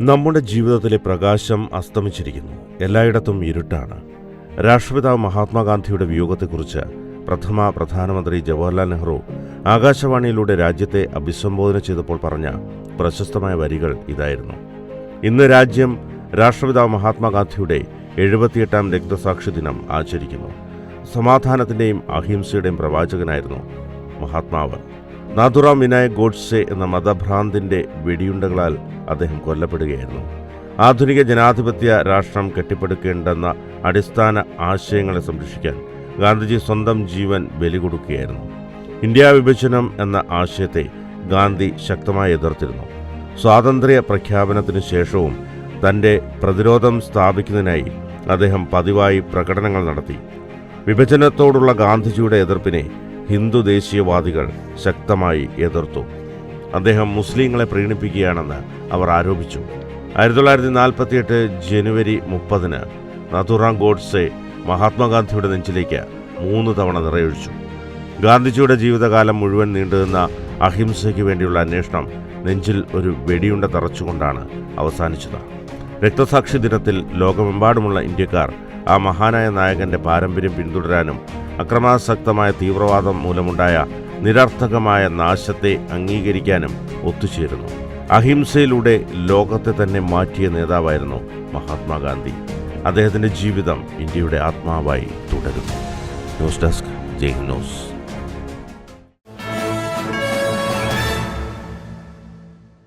നമ്മുടെ ജീവിതത്തിലെ പ്രകാശം അസ്തമിച്ചിരിക്കുന്നു. എല്ലായിടത്തും ഇരുട്ടാണ്. രാഷ്ട്രപിതാവ് മഹാത്മാഗാന്ധിയുടെ വിയോഗത്തെക്കുറിച്ച് പ്രഥമ പ്രധാനമന്ത്രി ജവഹർലാൽ നെഹ്റു ആകാശവാണിയിലൂടെ രാജ്യത്തെ അഭിസംബോധന ചെയ്തപ്പോൾ പറഞ്ഞ പ്രശസ്തമായ വരികൾ ഇതായിരുന്നു. ഇന്ന് രാജ്യം രാഷ്ട്രപിതാവ് മഹാത്മാഗാന്ധിയുടെ എഴുപത്തിയെട്ടാം രക്തസാക്ഷി ദിനം ആചരിക്കുന്നു. സമാധാനത്തിന്റെയും അഹിംസയുടെയും പ്രവാചകനായിരുന്നു മഹാത്മാവ്. നാഥുറാം വിനായക് ഗോഡ്സെ എന്ന മതഭ്രാന്തിന്റെ വെടിയുണ്ടകളാൽ അദ്ദേഹം കൊല്ലപ്പെടുകയായിരുന്നു. ആധുനിക ജനാധിപത്യ രാഷ്ട്രം കെട്ടിപ്പടുക്കേണ്ടെന്ന അടിസ്ഥാന ആശയങ്ങളെ സംരക്ഷിക്കാൻ ഗാന്ധിജി സ്വന്തം ജീവൻ ബലി കൊടുക്കുകയായിരുന്നു ഇന്ത്യ വിഭജനം എന്ന ആശയത്തെ ഗാന്ധി ശക്തമായി എതിർത്തിരുന്നു. സ്വാതന്ത്ര്യ പ്രഖ്യാപനത്തിന് ശേഷവും തന്റെ പ്രതിരോധം സ്ഥാപിക്കുന്നതിനായി അദ്ദേഹം പതിവായി പ്രകടനങ്ങൾ നടത്തി. വിഭജനത്തോടുള്ള ഗാന്ധിജിയുടെ എതിർപ്പിനെ ഹിന്ദു ദേശീയവാദികൾ ശക്തമായി എതിർത്തു. അദ്ദേഹം മുസ്ലിങ്ങളെ പ്രീണിപ്പിക്കുകയാണെന്ന് അവർ ആരോപിച്ചു. ആയിരത്തി തൊള്ളായിരത്തി നാൽപ്പത്തിയെട്ട് ജനുവരി മുപ്പതിന് നഥുറാം ഗോഡ്സെ മഹാത്മാഗാന്ധിയുടെ നെഞ്ചിലേക്ക് മൂന്ന് തവണ നിറയൊഴിച്ചു. ഗാന്ധിജിയുടെ ജീവിതകാലം മുഴുവൻ നീണ്ടുനിന്ന അഹിംസയ്ക്ക് വേണ്ടിയുള്ള അന്വേഷണം നെഞ്ചിൽ ഒരു വെടിയുണ്ട തറച്ചുകൊണ്ടാണ് അവസാനിച്ചത്. രക്തസാക്ഷി ദിനത്തിൽ ലോകമെമ്പാടുമുള്ള ഇന്ത്യക്കാർ ആ മഹാനായ നായകന്റെ പാരമ്പര്യം പിന്തുടരാനും അക്രമാസക്തമായ തീവ്രവാദം മൂലമുണ്ടായ നിരർത്ഥകമായ നാശത്തെ അംഗീകരിക്കാനും ഒത്തുചേരുന്നു. അഹിംസയിലൂടെ ലോകത്തെ തന്നെ മാറ്റിയ നേതാവായിരുന്നു മഹാത്മാഗാന്ധി. അദ്ദേഹത്തിന്റെ ജീവിതം ഇന്ത്യയുടെ ആത്മാവായി തുടരുന്നു. News desk Jai news.